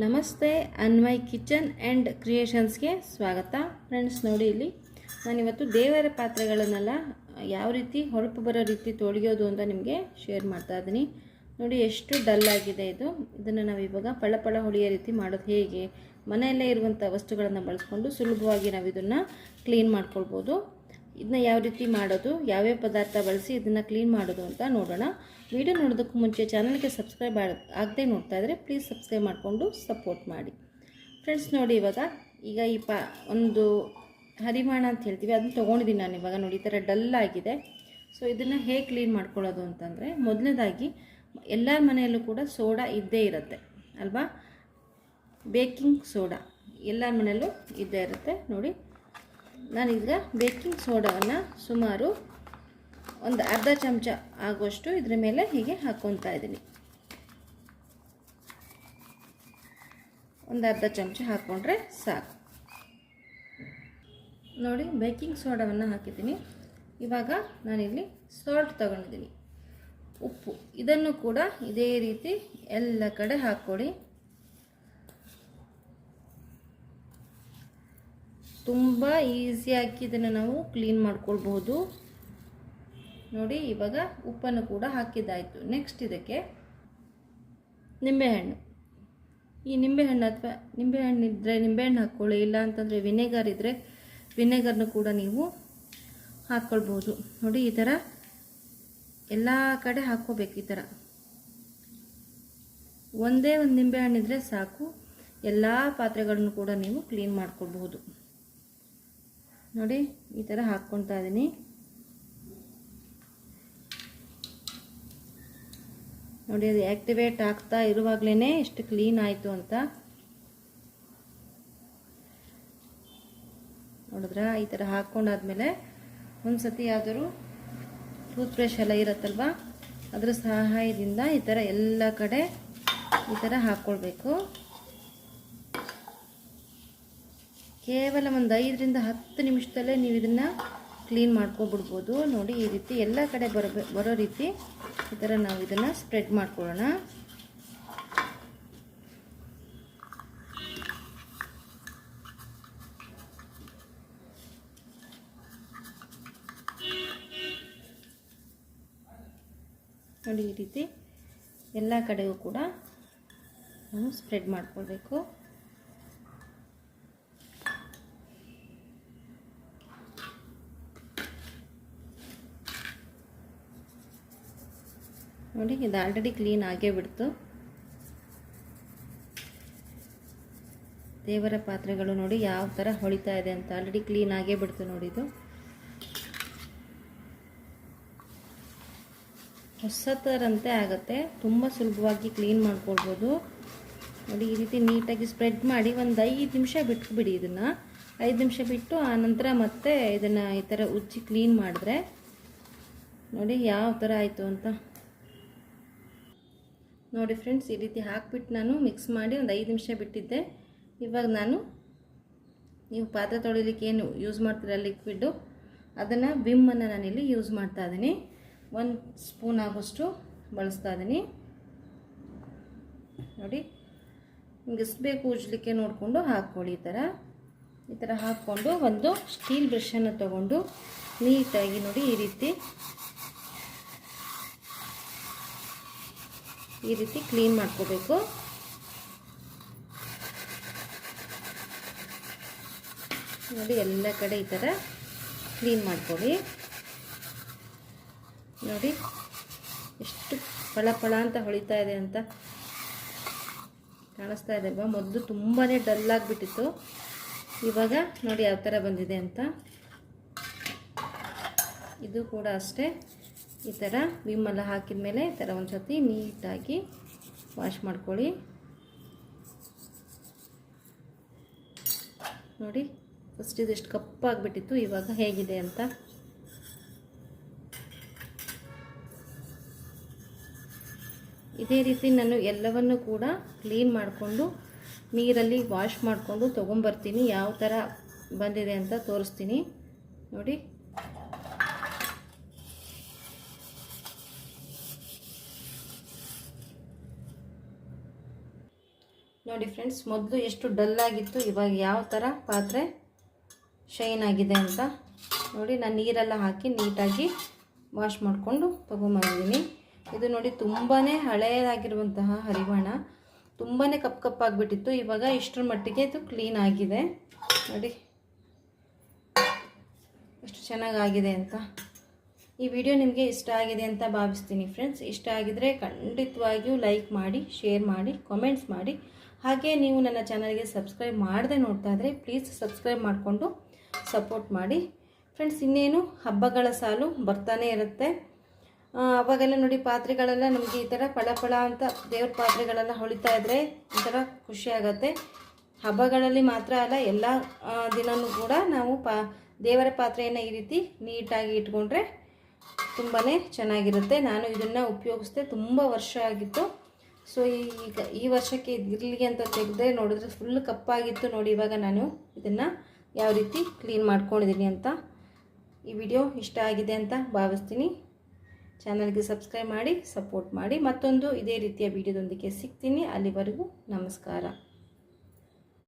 ನಮಸ್ತೆ, Anvay kitchen and ಕ್ರಿಯೇಷನ್ಸ್ಗೆ ಸ್ವಾಗತ. Friends, ನೋಡಿ ಇಲ್ಲಿ ನಾನಿವತ್ತು ದೇವರ ಪಾತ್ರೆಗಳನ್ನೆಲ್ಲ ಯಾವ ರೀತಿ ಹೊಳಪು ಬರೋ ರೀತಿ ತೊಳೆಯೋದು ಅಂತ ನಿಮಗೆ ಶೇರ್ ಮಾಡ್ತಾ ಇದ್ದೀನಿ. ನೋಡಿ, ಎಷ್ಟು ಡಲ್ ಆಗಿದೆ ಇದು. ಇದನ್ನು ನಾವು ಇವಾಗ ಪಳ ಹೊಳೆಯೋ ರೀತಿ ಮಾಡೋದು ಹೇಗೆ? ಮನೆಯಲ್ಲೇ ಇರುವಂಥ ವಸ್ತುಗಳನ್ನು ಬಳಸ್ಕೊಂಡು ಸುಲಭವಾಗಿ ನಾವು ಇದನ್ನು ಕ್ಲೀನ್ ಮಾಡ್ಕೊಳ್ಬೋದು. ಇದನ್ನ ಯಾವ ರೀತಿ ಮಾಡೋದು, ಯಾವ್ಯಾವ ಪದಾರ್ಥ ಬಳಸಿ ಇದನ್ನು ಕ್ಲೀನ್ ಮಾಡೋದು ಅಂತ ನೋಡೋಣ. ವಿಡಿಯೋ ನೋಡೋದಕ್ಕೂ ಮುಂಚೆ ಚಾನಲ್ಗೆ ಸಬ್ಸ್ಕ್ರೈಬ್ ಆಗದೆ ನೋಡ್ತಾ ಇದ್ದರೆ ಪ್ಲೀಸ್ ಸಬ್ಸ್ಕ್ರೈಬ್ ಮಾಡಿಕೊಂಡು ಸಪೋರ್ಟ್ ಮಾಡಿ. ಫ್ರೆಂಡ್ಸ್ ನೋಡಿ ಇವಾಗ ಈಗ ಈ ಪ, ಒಂದು ಹರಿಮಾಣ ಅಂತ ಹೇಳ್ತೀವಿ, ಅದನ್ನ ತೊಗೊಂಡಿದ್ದೀನಿ ನಾನು ಇವಾಗ ನೋಡಿ, ಈ ಥರ ಡಲ್ ಆಗಿದೆ. ಸೊ ಇದನ್ನು ಹೇಗೆ ಕ್ಲೀನ್ ಮಾಡ್ಕೊಳ್ಳೋದು ಅಂತಂದರೆ ಮೊದಲನೇದಾಗಿ ಎಲ್ಲರ ಮನೆಯಲ್ಲೂ ಕೂಡ ಸೋಡಾ ಇದ್ದೇ ಇರುತ್ತೆ, ಅಲ್ವಾ? ಬೇಕಿಂಗ್ ಸೋಡಾ ಎಲ್ಲರ ಮನೆಯಲ್ಲೂ ಇದ್ದೇ ಇರುತ್ತೆ, ನೋಡಿ. ನಾನೀಗ ಬೇಕಿಂಗ್ ಸೋಡಾವನ್ನು ಸುಮಾರು ಒಂದು ಅರ್ಧ ಚಮಚ ಆಗುವಷ್ಟು ಇದ್ರ ಮೇಲೆ ಹೀಗೆ ಹಾಕ್ಕೊತಾ ಇದ್ದೀನಿ. ಒಂದು ಅರ್ಧ ಚಮಚ ಹಾಕ್ಕೊಂಡ್ರೆ ಸಾಕು. ನೋಡಿ, ಬೇಕಿಂಗ್ ಸೋಡಾವನ್ನು ಹಾಕಿದ್ದೀನಿ. ಇವಾಗ ನಾನಿಲ್ಲಿ ಸಾಲ್ಟ್ ತಗೊಂಡಿದ್ದೀನಿ. ಉಪ್ಪು. ಇದನ್ನು ಕೂಡ ಇದೇ ರೀತಿ ಎಲ್ಲ ಕಡೆ ಹಾಕ್ಕೊಡಿ ತುಂಬ ಈಸಿಯಾಗಿ ಇದನ್ನು ನಾವು ಕ್ಲೀನ್ ಮಾಡ್ಕೊಳ್ಬೋದು ನೋಡಿ, ಇವಾಗ ಉಪ್ಪನ್ನು ಕೂಡ ಹಾಕಿದ್ದಾಯಿತು. ನೆಕ್ಸ್ಟ್ ಇದಕ್ಕೆ ನಿಂಬೆಹಣ್ಣು. ಈ ನಿಂಬೆಹಣ್ಣು ಅಥವಾ ನಿಂಬೆಹಣ್ಣು ಇದ್ದರೆ ನಿಂಬೆಹಣ್ಣು ಹಾಕ್ಕೊಳ್ಳಿ ಇಲ್ಲ ಅಂತಂದರೆ ವಿನೆಗರ್ ಇದ್ದರೆ ವಿನೆಗರ್ನ ಕೂಡ ನೀವು ಹಾಕ್ಕೊಳ್ಬೋದು ನೋಡಿ, ಈ ಥರ ಎಲ್ಲ ಕಡೆ ಹಾಕ್ಕೋಬೇಕು ಈ ಥರ ಒಂದೇ ಒಂದು ನಿಂಬೆಹಣ್ಣಿದ್ರೆ ಸಾಕು. ಎಲ್ಲ ಪಾತ್ರೆಗಳನ್ನು ಕೂಡ ನೀವು ಕ್ಲೀನ್ ಮಾಡ್ಕೊಳ್ಬಹುದು. ನೋಡಿ, ಈ ಥರ ಹಾಕ್ಕೊಳ್ತಾ ಇದ್ದೀನಿ ನೋಡಿ, ಅದು ಆ್ಯಕ್ಟಿವೇಟ್ ಆಗ್ತಾ ಇರುವಾಗಲೇ ಎಷ್ಟು ಕ್ಲೀನ್ ಆಯಿತು ಅಂತ. ನೋಡಿದ್ರಾ, ಈ ಥರ ಹಾಕ್ಕೊಂಡಾದ್ಮೇಲೆ ಒಂದು ಸತಿ ಆದರೂ ಟೂತ್ ಬ್ರಷ್ ಎಲ್ಲ ಇರುತ್ತಲ್ವ? ಅದರ ಸಹಾಯದಿಂದ ಈ ಥರ ಎಲ್ಲ ಕಡೆ ಈ ಥರ ಹಾಕ್ಕೊಳ್ಬೇಕು. ಕೇವಲ ಒಂದು ಐದರಿಂದ ಹತ್ತು ನಿಮಿಷದಲ್ಲೇ ನೀವು ಇದನ್ನು ಕ್ಲೀನ್ ಮಾಡ್ಕೊಬಿಡ್ಬೋದು. ನೋಡಿ, ಈ ರೀತಿ ಎಲ್ಲ ಕಡೆ ಬರಬೇ ಬರೋ ರೀತಿ ಈ ಥರ ನಾವು ಇದನ್ನು ಸ್ಪ್ರೆಡ್ ಮಾಡ್ಕೊಳ್ಳೋಣ. ನೋಡಿ, ಈ ರೀತಿ ಎಲ್ಲ ಕಡೆಗೂ ಕೂಡ ನಾವು ಸ್ಪ್ರೆಡ್ ಮಾಡ್ಕೊಳ್ಬೇಕು. ನೋಡಿ, ಇದು ಆಲ್ರೆಡಿ ಕ್ಲೀನ್ ಆಗೇ ಬಿಡ್ತು. ದೇವರ ಪಾತ್ರೆಗಳು ನೋಡಿ ಯಾವ ಥರ ಹೊಳಿತಾ ಇದೆ ಅಂತ ಆಲ್ರೆಡಿ ಕ್ಲೀನ್ ಆಗೇ ಬಿಡ್ತು ನೋಡಿ ಇದು. ಹೊಸ ಥರಂತೆ ಆಗುತ್ತೆ. ತುಂಬ ಸುಲಭವಾಗಿ ಕ್ಲೀನ್ ಮಾಡ್ಕೊಳ್ಬೋದು. ನೋಡಿ, ಈ ರೀತಿ ನೀಟಾಗಿ ಸ್ಪ್ರೆಡ್ ಮಾಡಿ ಒಂದು ಐದು ನಿಮಿಷ ಬಿಟ್ಬಿಡಿ ಇದನ್ನು. ಐದು ನಿಮಿಷ ಬಿಟ್ಟು ಆನಂತರ ನಂತರ ಮತ್ತೆ ಇದನ್ನು ಈ ಥರ ಉಜ್ಜಿ ಕ್ಲೀನ್ ಮಾಡಿದ್ರೆ ನೋಡಿ ಯಾವ ಥರ ಆಯಿತು ಅಂತ. ನೋಡಿ ಫ್ರೆಂಡ್ಸ್, ಈ ರೀತಿ ಹಾಕ್ಬಿಟ್ಟು ನಾನು ಮಿಕ್ಸ್ ಮಾಡಿ ಒಂದು ಐದು ನಿಮಿಷ ಬಿಟ್ಟಿದ್ದೆ. ಇವಾಗ ನಾನು ನೀವು ಪಾತ್ರೆ ತೊಳಿಲಿಕ್ಕೆ ಏನು ಯೂಸ್ ಮಾಡ್ತೀರ ಲಿಕ್ವಿಡ್ಡು ಅದನ್ನು ವಿಮ್ಮನ್ನು ನಾನಿಲ್ಲಿ ಯೂಸ್ ಮಾಡ್ತಾ ಇದ್ದೀನಿ. ಒಂದು ಸ್ಪೂನ್ ಆಗೋಷ್ಟು ಬಳಸ್ತಾ ಇದ್ದೀನಿ. ನೋಡಿ, ನಿಮ್ಗೆ ಎಷ್ಟು ಬೇಕು ಉಜ್ಲಿಕ್ಕೆ ನೋಡಿಕೊಂಡು ಹಾಕ್ಕೊಳ್ಳಿ ಈ ಥರ ಈ ಥರ ಹಾಕ್ಕೊಂಡು ಒಂದು ಸ್ಟೀಲ್ ಬ್ರಷನ್ನು ತಗೊಂಡು ನೀಟಾಗಿ ನೋಡಿ ಈ ರೀತಿ ಈ ರೀತಿ ಕ್ಲೀನ್ ಮಾಡ್ಕೋಬೇಕು. ನೋಡಿ, ಎಲ್ಲ ಕಡೆ ಈ ಥರ ಕ್ಲೀನ್ ಮಾಡ್ಕೊಳ್ಳಿ. ನೋಡಿ, ಎಷ್ಟು ಫಳ ಫಳ ಅಂತ ಹೊಳಿತಾ ಇದೆ ಅಂತ ಕಾಣಿಸ್ತಾ ಇದೆ ಅಲ್ವಾ? ಮೊದಲು ತುಂಬಾ ಡಲ್ ಆಗಿಬಿಟ್ಟಿತ್ತು. ಇವಾಗ ನೋಡಿ, ಯಾವ ಥರ ಬಂದಿದೆ ಅಂತ. ಇದು ಕೂಡ ಅಷ್ಟೇ. ಈ ಥರ ವಿಮ್ಮೆಲ್ಲ ಹಾಕಿದ ಮೇಲೆ ಈ ಥರ ಒಂದು ಸರ್ತಿ ನೀಟಾಗಿ ವಾಶ್ ಮಾಡ್ಕೊಳ್ಳಿ. ನೋಡಿ ಫಸ್ಟ್ ಇದೆಷ್ಟು ಕಪ್ಪಾಗಿಬಿಟ್ಟಿತ್ತು ಇವಾಗ ಹೇಗಿದೆ ಅಂತ. ಇದೇ ರೀತಿ ನಾನು ಎಲ್ಲವನ್ನು ಕೂಡ ಕ್ಲೀನ್ ಮಾಡಿಕೊಂಡು, ನೀರಲ್ಲಿ ವಾಶ್ ಮಾಡಿಕೊಂಡು ತೊಗೊಂಬರ್ತೀನಿ. ಯಾವ ಥರ ಬಂದಿದೆ ಅಂತ ತೋರಿಸ್ತೀನಿ. ನೋಡಿ. ನೋಡಿ ಫ್ರೆಂಡ್ಸ್ ಮೊದಲು ಎಷ್ಟು ಡಲ್ ಆಗಿತ್ತು, ಇವಾಗ ಯಾವ ಥರ ಪಾತ್ರೆ ಶೈನ್ ಆಗಿದೆ ಅಂತ ನೋಡಿ, ನಾನು ನೀರೆಲ್ಲ ಹಾಕಿ ನೀಟಾಗಿ ವಾಶ್ ಮಾಡಿಕೊಂಡು ತೊಗೊಂಬಂದಿದ್ದೀನಿ. ಇದು ನೋಡಿ ತುಂಬಾ ಹಳೆಯದಾಗಿರುವಂತಹ ಹರಿವಾಣ ತುಂಬಾ ಕಪ್ ಕಪ್ಪಾಗಿಬಿಟ್ಟಿತ್ತು ಇವಾಗ ಇಷ್ಟರ ಮಟ್ಟಿಗೆ ಇದು ಕ್ಲೀನ್ ಆಗಿದೆ. ನೋಡಿ, ಎಷ್ಟು ಚೆನ್ನಾಗಾಗಿದೆ ಅಂತ. ಈ ವಿಡಿಯೋ ನಿಮಗೆ ಇಷ್ಟ ಆಗಿದೆ ಅಂತ ಭಾವಿಸ್ತೀನಿ ಫ್ರೆಂಡ್ಸ್ ಇಷ್ಟ ಆಗಿದ್ರೆ ಖಂಡಿತವಾಗಿಯೂ ಲೈಕ್ ಮಾಡಿ ಶೇರ್ ಮಾಡಿ ಕಾಮೆಂಟ್ಸ್ ಮಾಡಿ. ಹಾಗೆ ನೀವು ನನ್ನ ಚಾನಲ್ಗೆ ಸಬ್ಸ್ಕ್ರೈಬ್ ಮಾಡದೆ ನೋಡ್ತಾ ಇದ್ದರೆ ಪ್ಲೀಸ್ ಸಬ್ಸ್ಕ್ರೈಬ್ ಮಾಡಿಕೊಂಡು ಸಪೋರ್ಟ್ ಮಾಡಿ. ಫ್ರೆಂಡ್ಸ್ ಇನ್ನೇನು ಹಬ್ಬಗಳ ಸಾಲು ಬರ್ತಾನೆ ಇರುತ್ತೆ. ಅವಾಗೆಲ್ಲ ನೋಡಿ ಪಾತ್ರೆಗಳೆಲ್ಲ ನಮಗೆ ಈ ಥರ ಫಳ ಪಳ ಅಂತ ದೇವ್ರ ಪಾತ್ರೆಗಳೆಲ್ಲ ಹೊಳಿತಾ ಇದ್ರೆ ಒಂಥರ ಖುಷಿ ಹಬ್ಬಗಳಲ್ಲಿ ಮಾತ್ರ ಅಲ್ಲ, ಎಲ್ಲ ದಿನವೂ ಕೂಡ ನಾವು ಪಾ, ದೇವರ ಪಾತ್ರೆಯನ್ನು ಈ ರೀತಿ ನೀಟಾಗಿ ಇಟ್ಕೊಂಡ್ರೆ ತುಂಬಾ ಚೆನ್ನಾಗಿರುತ್ತೆ. ನಾನು ಇದನ್ನು ಉಪಯೋಗಿಸ್ದೆ ತುಂಬ ವರ್ಷ ಆಗಿತ್ತು. ಸೊ ಈಗ ಈ ವರ್ಷಕ್ಕೆ ಇರಲಿ ಅಂತ ತೆಗೆದ್ರೆ ನೋಡಿದ್ರೆ ಫುಲ್ ಕಪ್ಪಾಗಿತ್ತು ನೋಡಿ ಇವಾಗ ನಾನು ಇದನ್ನು ಯಾವ ರೀತಿ ಕ್ಲೀನ್ ಮಾಡ್ಕೊಂಡಿದ್ದೀನಿ ಅಂತ. ಈ ವಿಡಿಯೋ ಇಷ್ಟ ಆಗಿದೆ ಅಂತ ಭಾವಿಸ್ತೀನಿ. ಚಾನಲ್ಗೆ ಸಬ್ಸ್ಕ್ರೈಬ್ ಮಾಡಿ ಸಪೋರ್ಟ್ ಮಾಡಿ. ಮತ್ತೊಂದು ಇದೇ ರೀತಿಯ ವಿಡಿಯೋದೊಂದಿಗೆ ಸಿಗ್ತೀನಿ. ಅಲ್ಲಿವರೆಗೂ ನಮಸ್ಕಾರ.